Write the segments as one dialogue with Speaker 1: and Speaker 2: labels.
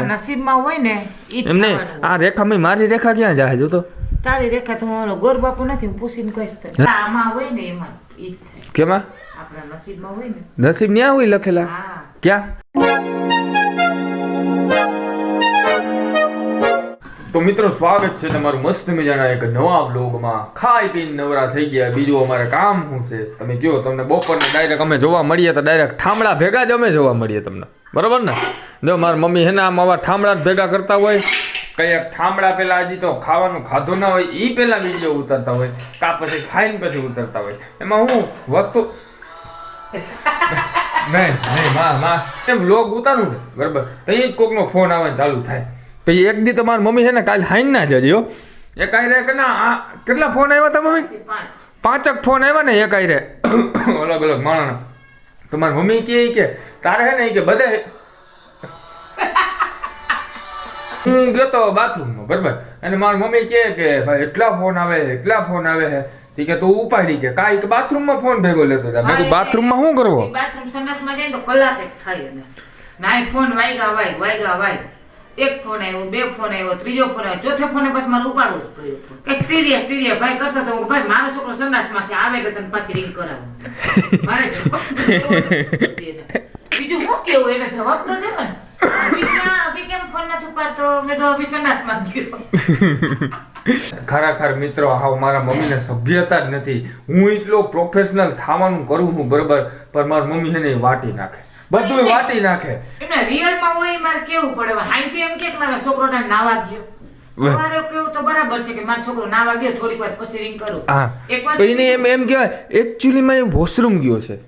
Speaker 1: આપણા નસીબમાં હોય ને
Speaker 2: એમને. આ રેખામાં મારી રેખા ક્યાં જાય જો તો?
Speaker 1: તારી રેખા તો હું ગોર બાપુ નથી હું પૂછીને કહીશ તને. આમાં હોય ને એમાં ઈ થાય.
Speaker 2: કેમાં?
Speaker 1: આપણા નસીબમાં હોય ને.
Speaker 2: નસીબ ન્યા હોય લખેલા? ક્યાં? તો મિત્રો સ્વાગત છે તમારું મસ્ત મજાના એક નવા બ્લોગમાં ખાઈ પીને નવરા થઈ ગયા. બીજું અમારે કામ શું છે? તમે કયો તમને બપોરને ડાયરેક્ટ અમે જોવા મળીએ તો ડાયરેક્ટ ઠામડા ભેગા જ અમે જોવા મળીએ તમને. બરોબર ને? જો મારી મમ્મી હે ને આમ આવા ઠામડા ભેગા કરતા હોય કઈ ઠામડા પેલા હજી તો ખાવાનું ખાધું ના હોય એ પેલા વીડિયો ઉતારતા હોય કા પછી ખાઈને પછી ઉતારતા હોય. એમાં હું વસ્તુ નહીં નહીં માં માં એમ લોગ ઉતારું ને બરાબર. તો એ કોકનો ફોન આવે ચાલુ થાય. પછી એક દી તમારી મમ્મી છે ને કાલ હાઈન ના જજો એ કાંઈ રે કે ના આ કેટલા ફોન આવ્યા તા મમ્મી? પાંચક ફોન આવ્યા ને એક રે. અલગ અલગ માણસ. તમારી મારી મમ્મી કહે કે તારે હે ને કે બધે હું ગયો તો બાથરૂમમાં બરાબર. અને મારી મમ્મી કહે કે ભાઈ એટલા ફોન આવે એટલા ફોન આવે. છે તી કે તું ઉપાડી કે. કાઈક બાથરૂમમાં ફોન ભેગો લેતો હતા મેં કીધું બાથરૂમમાં શું કરવો?
Speaker 1: બાથરૂમ સંડાસમાં જાય તો કલાક એક થાય એને. નાય ફોન વાગ્યા વાય વાગ્યા વાય. એક ફોન આવ્યો બે ફોન આવ્યો ત્રીજો ફોન આવ્યો ચોથે ફોન પછી મારે ઉપાડવું જ પડ્યું. કે સ્ટીરિયા સ્ટીરિયા ભાઈ કરતો તો હું ભાઈ મારો છોકરો સંડાસમાં છે આવે તને પાછી રિંગ કરાવું. મારે. બીજું શું કેવું એને જવાબ તો દેવો ને? નથી મેં તો ગયો.
Speaker 2: ખરેખર મિત્રો હાવ મારા મમ્મીને સભ્યતા જ નથી. હું એટલો પ્રોફેશનલ થવાનું કરું છું બરોબર? પણ મારી મમ્મી એને વાટી નાખે. બધું વાટી નાખે.
Speaker 1: એમને રિયલમાં હોય મારે કેવું પડે? હાઈથી એમ કે મારા છોકરોને નાવા ગયો. મારે કેવું તો બરાબર છે કે મારો છોકરો નાવા ગયો થોડીક વાર પછી રિંગ કરું.
Speaker 2: હા.
Speaker 1: એકવાર
Speaker 2: એને એમ એમ કહેવાય એકચ્યુઅલીમાં એ વોશરૂમ ગયો છે.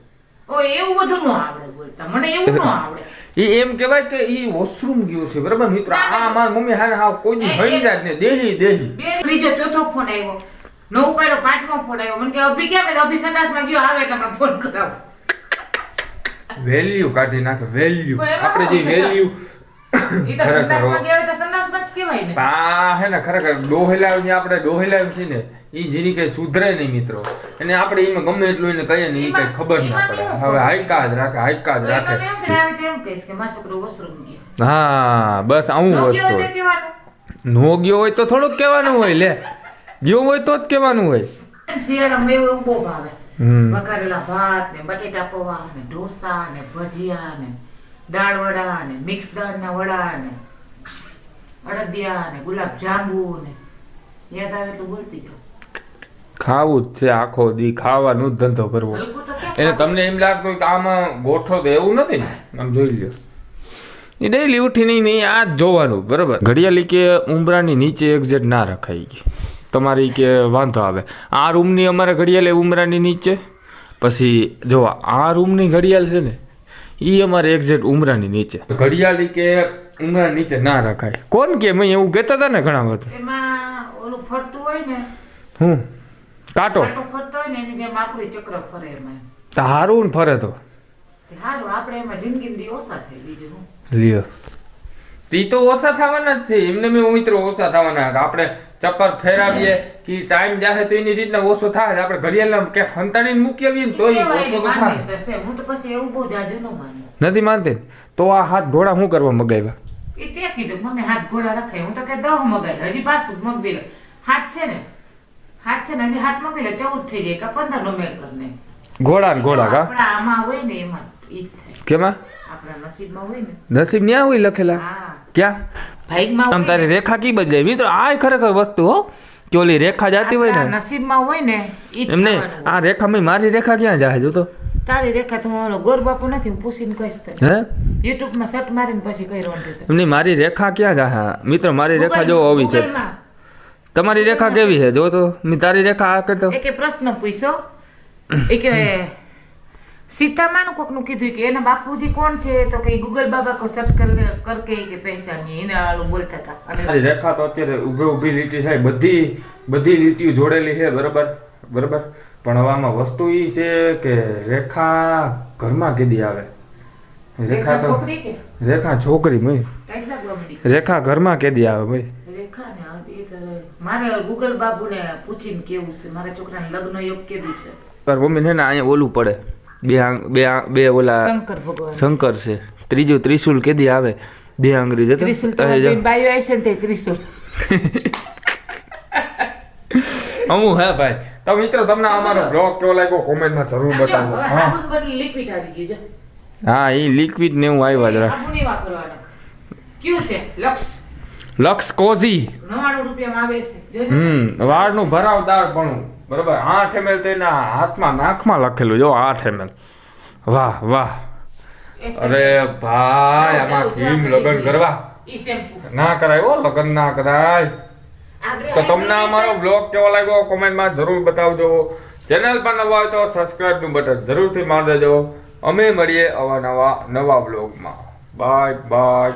Speaker 1: ઓ એવું બધું ન આવડે બોલતા. મને એવું ન આવડે.
Speaker 2: એ એમ કહેવાય કે એ વોશરૂમ ગયો છે બરાબર? મિત્રો આ માર મમ્મી હા હા કોઈ ની
Speaker 1: એ-
Speaker 2: હઈ
Speaker 1: એ-
Speaker 2: ને દેહી દેહી.
Speaker 1: ત્રીજો ચોથો ફોન આવ્યો. નો ઉપાડ્યો પાંચમો ફોન આવ્યો. મને કે અભી કેમ મેં અભી સંડાસમાં ગયો? આવે એટલે હમણાં ફોન કરાવો?
Speaker 2: વેલ્યુ કાઢી નાખે વેલ્યુ
Speaker 1: પણ
Speaker 2: આપણે જે વેલ્યુ
Speaker 1: ઈ તો સંડાસમાં ગયો જ કહેવાય ને?
Speaker 2: હા હે ને ખરેખર ડોહેલા જે આપણે ડોહેલા છે ને એ જેની કઈ સુધરે નહીં મિત્રો. અને આપણે એમાં ગમે એટલું એને કહીએ ને એ કઈ ખબર ના પડે. હવે હાઈકા જ રાખે હાઈકા જ રાખે. હા બસ આવું વસ્તુ નો ગયો હોય તો થોડુંક કહેવાનું હોય લે. ગયો હોય તો જ કહેવાનું હોય.
Speaker 1: શિયાળામાં એવું એવું બહુ ભાવે. વઘારેલા ભાત ને બટેટા પૌવા ને ઢોસા ને ભજીયા ને દાળ વડા ને મિક્સ દાળ ના વડા ને અડદિયા ને ગુલાબ જાંબુ ને યાદ આવે એટલું બોલતી જાઉં
Speaker 2: ખાવું જ છે આખો દી ખાવાનું જ ધંધો કરવો એને તમને એમ લાગતું કે આમાં ગોઠો તો એવું નથી ને? આમ જોઈ લ્યો. એ ડેલી ઉઠીને નહીં આ જ જોવાનું બરાબર? ઘડિયાળી કે ઉમરાની નીચે એક્ઝેટ ના રખાઈ ગઈ. તમારી કે વાંધો આવે. આ રૂમની અમારે ઘડિયાળ ઉમરાની નીચે. પછી જો આ રૂમની ઘડિયાળ છે ને એ અમારે એક્ઝેટ ઉમરાની નીચે. ઘડિયાળી કે ઉમરા નીચે ના રખાય. કોણ કે? મેં એવું કહેતા હતા ને ઘણા વખત.
Speaker 1: એમાં ઓલું ફરતું હોય ને
Speaker 2: હું? કાંટો?
Speaker 1: ફરતો હોય ને એની જેમ આપણું ચક્ર ફરે એમાં
Speaker 2: તો હારું ને ફરે તો.
Speaker 1: હારું આપણે એમાં જિંદગી ઓછા થાય બીજું.
Speaker 2: લ્યો. તી તો ઓછા થવાના જ છે. એમને મેં મિત્રો ઓછા થવાના આપણે ચક્કર ફેરાવીએ કે ટાઈમ જાહે તો એની રીતના ઓછો થાય. આપણે ઘડિયાળ કે હંતાડીને મૂકી આવીએ ને તોય ઓછો થાય.
Speaker 1: હું તો પછી એવું બહુ જાજુ ન માનું.
Speaker 2: નથી માનતી. તો આ હાથ ઘોડા શું કરવા મગાવ્યા?
Speaker 1: એ તે કીધું મને હાથ ઘોડા રખાય. હું તો કે દહ મગાય. હજી પાછું મગવી લે હાથ છે ને હાથ છે ને હજી હાથ મગવી લે ચૌદ થઈ જાય કે પંદર નો મેળ કરને
Speaker 2: ઘોડા ને ઘોડા કા?
Speaker 1: આપણા આમાં હોય ને એમાં
Speaker 2: કેમાં?
Speaker 1: આપણા નસીબમાં હોય ને.
Speaker 2: નસીબ ન્યા હોય લખેલા? ક્યાં?
Speaker 1: ભાઈમાં
Speaker 2: આમ તારી રેખા કી બદલાય? મિત્રો આ ખરેખર વસ્તુ હો. કે ઓલી રેખા જાતી હોય ને.
Speaker 1: નસીબમાં હોય ને એમ નહીં
Speaker 2: એમને
Speaker 1: રેખા
Speaker 2: આ રેખામાં મારી રેખા ક્યાં જાય જો તો
Speaker 1: તારી રેખા તો ઓલો ગોર નથી હું પૂછીને કહીશ તને.
Speaker 2: હે?
Speaker 1: યુટ્યુબમાં મારીને પછી કઈ રોંઢી
Speaker 2: એમની મારી રેખા ક્યાં જાય મિત્ર મારી રેખા જો આવી છે. તમારી રેખા કેવી છે? જો તો મેં તારી રેખા આ કરતો.
Speaker 1: એકે પ્રશ્ન પૂછ્યો એ કે સીતામાનું કોકનું કીધું કે એના બાપુજી કોણ છે? તો કે ગૂગલ બાબા કો સર્ચ કર કરકે કે પહેચાની એને આલું બોલતા હતા. અને
Speaker 2: મારી રેખા તો અત્યારે ઊભી ઊભી લીટી થાય બધી બધી લીટીઓ જોડેલી છે બરોબર? બરોબર? પણ હવે આમાં વસ્તુ એ છે કે રેખા ઘરમાં કેદી આવે? રેખા તો રેખા છોકરી ભાઈ. રેખા ઘરમાં કેદી આવે ભાઈ?
Speaker 1: મારે ગૂગલ બાબુને પૂછીને કેવું છે? મારા છોકરાને લગ્ન યોગ કેવી છે?
Speaker 2: પર મમ્મી છે ને અહીંયા ઓલું પડે. બે બે બે ઓલા
Speaker 1: શંકર ભગવાન.
Speaker 2: શંકર છે. ત્રીજું ત્રિશુલ કેદી આવે? બે આંગળી જતો.
Speaker 1: ત્રિશુલ તો બાયો આવી છે ને તે ત્રિશુલ.
Speaker 2: અમુ હે ભાઈ. તો મિત્રો તમને અમારો બ્લોગ કેવો લાગ્યો? કોમેન્ટમાં જરૂર બતાવો હા. હા. એ લિક્વિડ ને એવું આવ્યા જરા.
Speaker 1: કયું છે? લક્ષ.
Speaker 2: લક્ષ કોઝી.
Speaker 1: નવાણું રૂપિયામાં આવે છે.
Speaker 2: હમ વાળનું ભરાવદાર પણ બરોબર? આઠ એમએલ તેના હાથમાં નાકમાં લખેલું. જો આઠ એમએલ વાહ વાહ. અરે ભાઈ આમાં ભીમ લગન કરવા. ના કરાય ઓ લગન ના કરાય. તો તમને અમારો બ્લોગ કેવો લાગ્યો કોમેન્ટમાં જરૂર બતાવજો. ચેનલ પર નવા હોય તો સબસ્ક્રાઇબનું બટન જરૂરથી મારી દેજો. અમે મળીએ અવા નવા નવા બ્લોગમાં બાય બાય